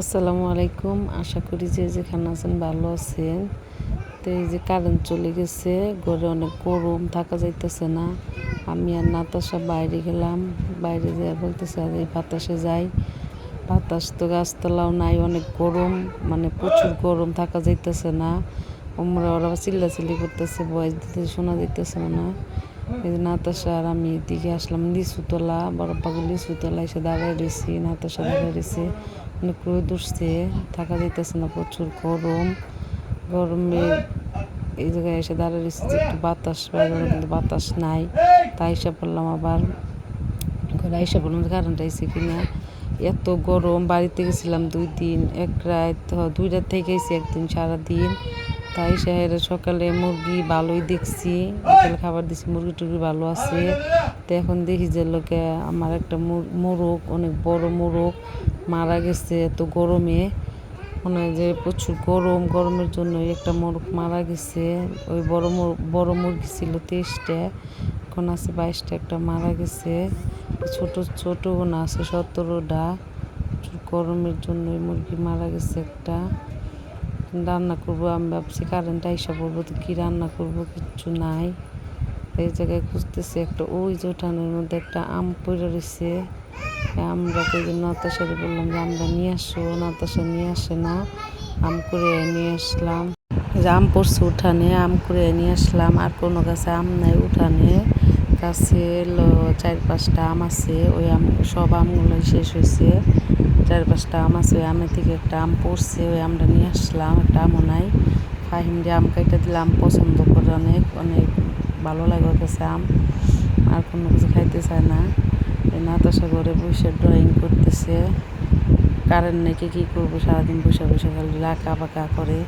আসসালামু আলাইকুম। আশা করি যে যেখানে আছেন ভালো আছেন। তো এই যে কারেন্ট চলে গেছে, ঘরে অনেক গরম, থাকা যাইতেছে না। আমি আর নাতাশা বাইরে গেলাম। বাইরে যেয়ে বলতেছে, আর এই বাতাসে যাই। বাতাস তো গাছতলাও নাই, অনেক গরম। মানে প্রচুর গরম, থাকা যাইতেছে না। ওমরা ওরা চিল্লাচিল্লি করতেছে বয়স দিতে শোনা যাইতেছে না। নাতাশা আমি এদিকে আসলাম লিচুতলা পাগল লিচুতলা এসে দাঁড়ায় রয়েছি, নাতাশা দাঁড়ায় রয়েছে। অনেক রোদ উঠছে, থাকা যাইতেছে না প্রচুর গরম। গরমে এই জায়গায় এসে দাঁড়িয়ে রয়েছে যে একটু বাতাস বাইরে কিন্তু বাতাস নাই। তাই এসে পড়লাম আবার, ঘরে এসে বললাম কারেন্ট আইসে কিনা। এত গরম, বাড়িতে গেছিলাম দুই দিন, এক রাত দুই রাত থেকে গেছি একদিন সারাদিন। তাই শহরে সকালে মুরগি ভালোই দেখছি। বিকেলে খাবার দিছি, মুরগি টুরগি ভালো আছে। তো এখন দেখি যে লোকে আমার একটা মোরগ, অনেক বড় মোরগ মারা গেছে এত গরমে। মনে হয় যে প্রচুর গরম, গরমের জন্য একটা মোরগ মারা গেছে। ওই বড় বড় মুরগি ছিল তেইশটা, এখন আছে বাইশটা, একটা মারা গেছে। ছোট ছোট আছে সতেরোটা। গরমের জন্য মুরগি মারা গেছে একটা। রান্না করব, আমি ভাবছি কারেন্ট আইসা পড়ব, তো কী রান্না করব কিচ্ছু নাই। এই জায়গায় খুঁজতেছি একটা, ওই যে উঠানের মধ্যে একটা আম পড়ে রয়েছে আমরা তো যে নাতাশারে বললাম যে আমরা নিয়ে আসো, নাতাশা নিয়ে আসে না, আম করে নিয়ে আসলাম। যে আম পড়ছে উঠানে, আম করে নিয়ে আসলাম, আর কোনো গাছে আম নাই উঠানে। গাছে চার পাঁচটা আম আছে, ওই আম, সব আমগুলো শেষ হয়েছে। চার পাঁচটা আম আছে, ওই আমের থেকে একটা আম পড়ছে, ওই আমটা নিয়ে আসলাম, একটা আমও নাই। ফাহিম যে আম কাইটা দিলে আম পছন্দ করে অনেক অনেক ভালো লাগে কাছে আম, আর কোনো কিছু খাইতে চায় না। এই নাতাশা করে বসে ড্রয়িং করতেছে। কারেন্ট নেই কী করব, সারাদিন বসে বসে খালি আঁকা বাঁকা করে।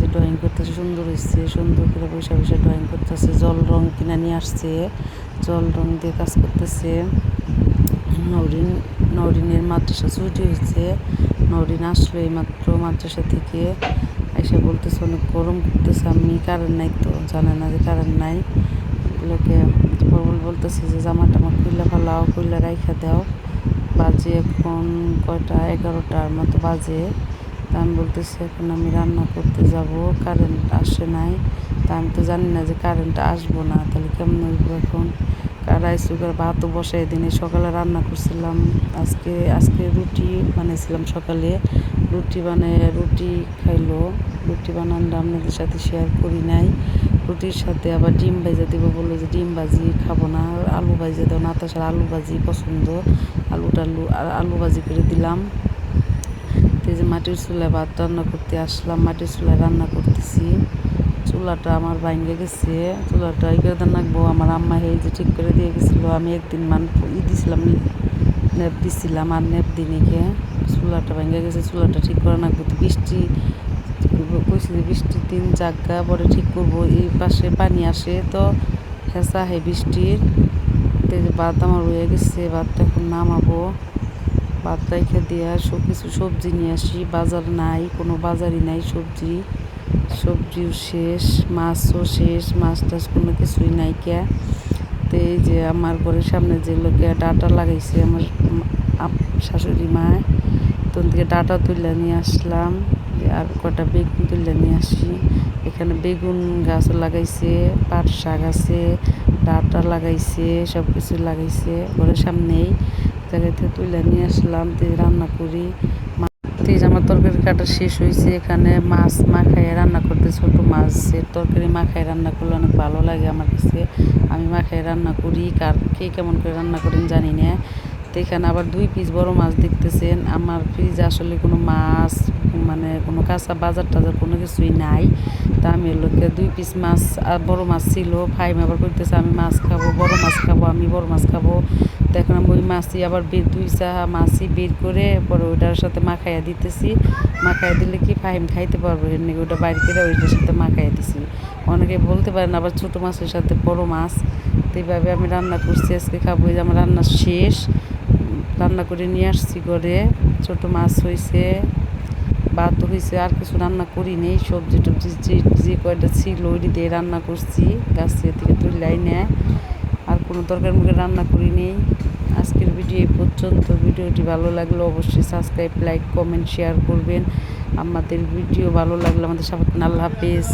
যে ড্রয়িং করতেছে, সুন্দর হয়েছে সুন্দর করে বসে বসে ড্রয়িং করতেছে, জল রং কিনে নিয়ে আসছে, জল রং দিয়ে কাজ করতেছে। নরিন, নরিনের মাদ্রাসা ছুটি হয়েছে নরিন আসলো এই মাত্র মাদ্রাসা থেকে এসে বলতেছে অনেক গরম করতেছে, আমি কারেন্ট নাই তো, জানে না যে কারেন্ট নাই। লোকে প্রবল বলতেছে যে জামা টামা খুললে ফালাও খুললে রাইখা দাও। বাজে এখন কয়টা? এগারোটার মতো বাজে। তা আমি বলতেছি, এখন আমি রান্না করতে যাব কারেন্ট আসে নাই। তা আমি তো জানি না যে কারেন্ট আসব না, তাহলে কেমন হইব এখন? রাইস কুকার ভাতও বসাই দিনে সকালে রান্না করছিলাম, আজকে আজকে রুটি বানিয়েছিলাম সকালে। রুটি বানিয়ে, রুটি খাইলো, রুটি বানানটা আপনাদের সাথে শেয়ার করি নাই। রুটির সাথে আবার ডিম ভাজা দেবো, বলল যে ডিম ভাজি খাব না আলু ভাজা দেবো তাছাড়া আলু ভাজি পছন্দ। আলু টালু আলু ভাজি করে দিলাম। যে মাটির চুলায় ভাত রান্না করতে আসলাম, মাটির চুলায় রান্না করতেছি। চুলাটা আমার ভাঙ্গে গেছে। চুলাটা ই করে রাখব? আমার আম্মা এই যে ঠিক করে দিয়ে গেছিল, আমি একদিন মান ই দিছিলাম নেপ দিছিলাম আর নেপ দিনিকে চুলাটা ভেঙে গেছে, চুলাটা ঠিক করে রাখব। বৃষ্টি, কইছি যে বৃষ্টির দিন জাগা, পরে ঠিক করব। এই পাশে পানি আসে তো হেঁচা হে বৃষ্টির। ভাত আমার রয়ে গেছে, ভাতটা এখন নামাবো। ভাত রেখে দিয়ে সব কিছু সবজি নিয়ে আসি। বাজার নাই, কোনো বাজারই নাই সবজি। সবজিও শেষ, মাছও শেষ, মাছ টাছ কোনো কিছুই নাই কে তো এই যে আমার ঘরের সামনে যে লোকে ডাটা লাগাইছে, আমার শাশুড়ি মা, তো থেকে ডাটা তুলে নিয়ে আসলাম। আর কটা বেগুন তুলে নিয়ে আসি। এখানে বেগুন গাছ লাগাইছে, পাট শাক আছে, ডাটা লাগাইছে সব কিছু লাগাইছে। ঘরের সামনেই জায়গাতে তুলে নিয়ে আসলাম দিয়ে রান্না করি। তেজ আমার তরকারি কাটা শেষ হয়েছে এখানে মাছ মাখায় রান্না করতে ছোটো মাছের তরকারি মাখায় রান্না করলে অনেক ভালো লাগে আমার কাছে। আমি মাখায় রান্না করি, কার কে কেমন করে রান্না করেন জানি না। তো এখানে আবার দুই পিস বড় মাছ দেখতেছেন। আমার ফ্রিজে আসলে কোনো মাছ মানে কোনো কাঁচা বাজার টাজার কোনো কিছুই নাই। তা আমি লোকে দুই পিস মাছ আর বড়ো মাছ ছিল। ফাইম আবার করতেছে আমি মাছ খাব, বড় মাছ খাব, আমি বড় মাছ খাব। তো এখন আমি ওই মাছই আবার বের, দুই চা মাছই বের করে পরে ওইটার সাথে মাখাইয়া দিতেছি। মাখাইয়া দিলে কি ফাহিম খাইতে পারব? এমনি ওইটা বাইরে করে ওইটার সাথে মাখাইয়া দিছি। অনেকে বলতে পারেন আবার ছোটো মাছের সাথে বড় মাছ। তো এইভাবে আমি রান্না করছি, আজকে খাব। যে আমার রান্না শেষ। রান্না করে নিয়ে আসছি ঘরে। ছোটো মাছ হয়েছে ভাত হয়েছে আর কিছু রান্না করি নেই। সবজি টবজি যে যে কয়টা ছিল ওইটি দিয়ে রান্না করছি। গাছের থেকে তুললাই নেয় কোনো তরকারি মুখে রান্না করি নেই। আজকের ভিডিও এই পর্যন্ত। ভিডিওটি ভালো লাগলে অবশ্যই সাবস্ক্রাইব লাইক কমেন্ট শেয়ার করবেন। আমাদের ভিডিও ভালো লাগলে আমাদের সাথে আল্লাহ হাফিজ।